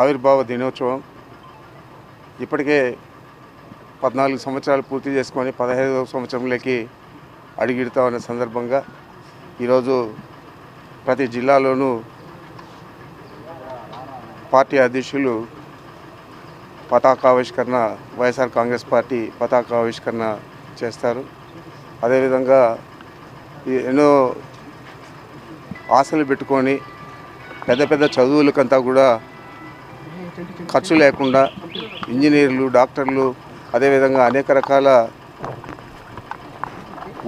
ఆవిర్భావ దినోత్సవం ఇప్పటికే పద్నాలుగు సంవత్సరాలు పూర్తి చేసుకొని పదహైదవ సంవత్సరంలోకి అడుగిడుతా ఉన్న సందర్భంగా ఈరోజు ప్రతి జిల్లాలోనూ పార్టీ అధ్యక్షులు పతాకావిష్కరణ వైఎస్ఆర్ కాంగ్రెస్ పార్టీ పతాకావిష్కరణ చేస్తారు. అదేవిధంగా ఎన్నో ఆశలు పెట్టుకొని పెద్ద పెద్ద చదువులకంతా కూడా ఖర్చు లేకుండా ఇంజనీర్లు డాక్టర్లు అదేవిధంగా అనేక రకాల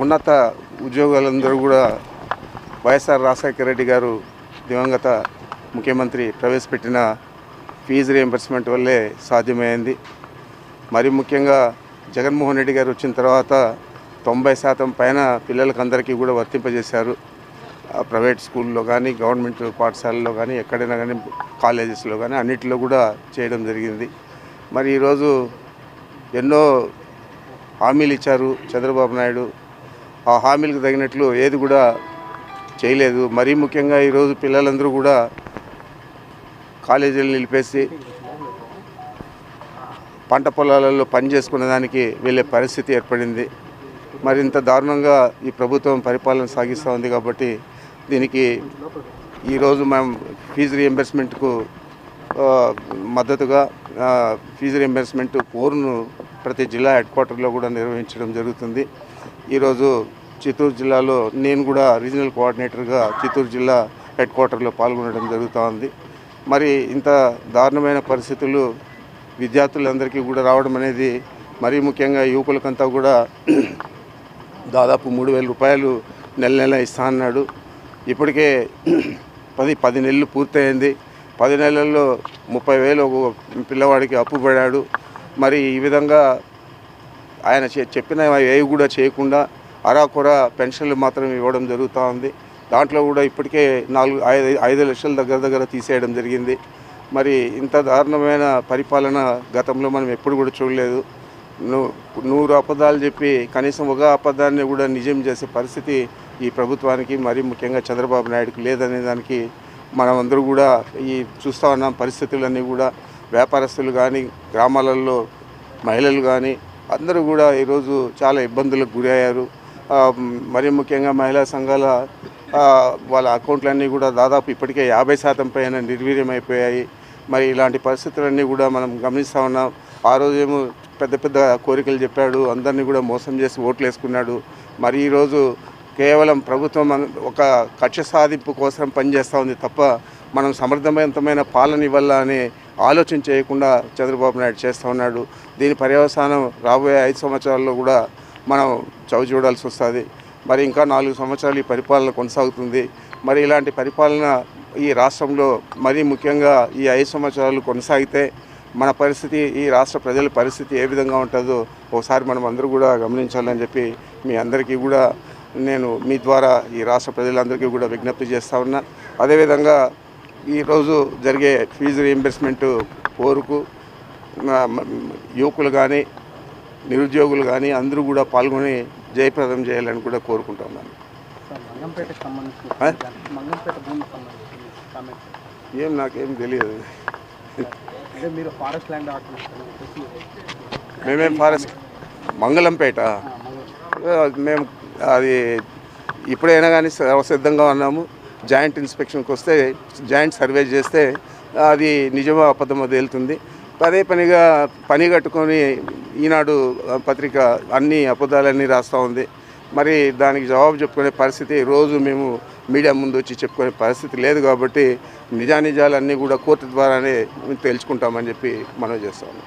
ఉన్నత ఉద్యోగాలందరూ కూడా వైఎస్ఆర్ రాజశేఖర రెడ్డి గారు దివంగత ముఖ్యమంత్రి ప్రవేశపెట్టిన ఫీజు రియంబర్స్మెంట్ వల్లే సాధ్యమైంది. మరి ముఖ్యంగా జగన్మోహన్ రెడ్డి గారు వచ్చిన తర్వాత తొంభై శాతం పైన పిల్లలకందరికీ కూడా వర్తింపజేశారు. ప్రైవేట్ స్కూల్లో కానీ గవర్నమెంట్ పాఠశాలలో కానీ ఎక్కడైనా కానీ కాలేజెస్లో కానీ అన్నిటిలో కూడా చేయడం జరిగింది. మరి ఈరోజు ఎన్నో హామీలు ఇచ్చారు చంద్రబాబు నాయుడు. ఆ హామీలకు తగినట్లు ఏది కూడా చేయలేదు. మరీ ముఖ్యంగా ఈరోజు పిల్లలందరూ కూడా కాలేజీలు నిలిపేసి పంట పొలాలలో పని చేసుకునే దానికి వెళ్ళే పరిస్థితి ఏర్పడింది. మరింత దారుణంగా ఈ ప్రభుత్వం పరిపాలన సాగిస్తూ ఉంది కాబట్టి దీనికి ఈరోజు మేము ఫీజు రియంబర్స్మెంట్కు మద్దతుగా ఫీజు రియంబర్స్మెంట్ కోరును ప్రతి జిల్లా హెడ్ క్వార్టర్లో కూడా నిర్వహించడం జరుగుతుంది. ఈరోజు చిత్తూరు జిల్లాలో నేను కూడా రీజనల్ కోఆర్డినేటర్గా చిత్తూరు జిల్లా హెడ్ క్వార్టర్లో పాల్గొనడం జరుగుతూ ఉంది. మరి ఇంత దారుణమైన పరిస్థితులు విద్యార్థులందరికీ కూడా రావడం అనేది మరీ ముఖ్యంగా యువకులకంతా కూడా దాదాపు మూడు వేల రూపాయలు నెల నెల ఇస్తా అన్నాడు. ఇప్పటికే పది పది నెలలు పూర్తయింది. పది నెలల్లో ముప్పై వేలు ఒక పిల్లవాడికి అప్పు పడాడు. మరి ఈ విధంగా ఆయన చెప్పిన ఏవి కూడా చేయకుండా అరాకొర పెన్షన్లు మాత్రం ఇవ్వడం జరుగుతూ ఉంది. దాంట్లో కూడా ఇప్పటికే నాలుగు ఐదు ఐదు లక్షల దగ్గర దగ్గర తీసేయడం జరిగింది. మరి ఇంత దారుణమైన పరిపాలన గతంలో మనం ఎప్పుడు కూడా చూడలేదు. నూరు అపదాలు చెప్పి కనీసం ఒక అపదాన్ని కూడా నిజం చేసే పరిస్థితి ఈ ప్రభుత్వానికి మరీ ముఖ్యంగా చంద్రబాబు నాయుడుకి లేదనే దానికి మనం అందరూ కూడా ఈ చూస్తూ ఉన్నాం. పరిస్థితులన్నీ కూడా వ్యాపారస్తులు కానీ గ్రామాలలో మహిళలు కానీ అందరూ కూడా ఈరోజు చాలా ఇబ్బందులకు గురయ్యారు. మరి ముఖ్యంగా మహిళా సంఘాల వాళ్ళ అకౌంట్లన్నీ కూడా దాదాపు ఇప్పటికే యాభై శాతం పైన నిర్వీర్యమైపోయాయి. మరి ఇలాంటి పరిస్థితులన్నీ కూడా మనం గమనిస్తూ ఉన్నాం. ఆ రోజు ఏమో పెద్ద పెద్ద కోరికలు చెప్పాడు అందరినీ కూడా మోసం చేసి ఓట్లు వేసుకున్నాడు మరి ఈరోజు కేవలం ప్రభుత్వం ఒక కక్ష సాధింపు కోసం పనిచేస్తూ ఉంది తప్ప మనం సమర్థవంతమైన పాలన ఇవ్వాలా అనే ఆలోచన చేయకుండా చంద్రబాబు నాయుడు చేస్తూ ఉన్నాడు. దీని పర్యవసానం రాబోయే ఐదు సంవత్సరాల్లో కూడా మనం చవి చూడాల్సి వస్తుంది. మరి ఇంకా నాలుగు సంవత్సరాలు ఈ పరిపాలన కొనసాగుతుంది. మరి ఇలాంటి పరిపాలన ఈ రాష్ట్రంలో మరీ ముఖ్యంగా ఈ ఐదు సంవత్సరాలు కొనసాగితే మన పరిస్థితి ఈ రాష్ట్ర ప్రజల పరిస్థితి ఏ విధంగా ఉంటుందో ఒకసారి మనం అందరూ కూడా గమనించాలని చెప్పి మీ అందరికీ కూడా నేను మీ ద్వారా ఈ రాష్ట్ర ప్రజలందరికీ కూడా విజ్ఞప్తి చేస్తా ఉన్నా. అదేవిధంగా ఈరోజు జరిగే ఫీజు రీఎంబర్స్మెంట్ కోరుకు యువకులు కానీ నిరుద్యోగులు కానీ అందరూ కూడా పాల్గొని జయప్రదం చేయాలని కూడా కోరుకుంటున్నాను ఏం నాకేం తెలియదు. అంటే మీరు ఫారెస్ట్ ల్యాండ్ మేమేం ఫారెస్ట్? మంగళంపేట. మేము అది ఇప్పుడైనా కానీ సిద్ధంగా ఉన్నాము. జాయింట్ ఇన్స్పెక్షన్కి వస్తే జాయింట్ సర్వే చేస్తే అది నిజమో అబద్ధమో తేలుతుంది. అదే పనిగా పని కట్టుకొని ఈనాడు పత్రిక అన్ని అబద్ధాలన్నీ రాస్తూ ఉంది. మరి దానికి జవాబు చెప్పుకునే పరిస్థితి రోజు మేము మీడియా ముందు వచ్చి చెప్పుకునే పరిస్థితి లేదు కాబట్టి నిజానిజాలన్నీ కూడా కోర్టు ద్వారానే తెలుసుకుంటామని చెప్పి మనం చేస్తాము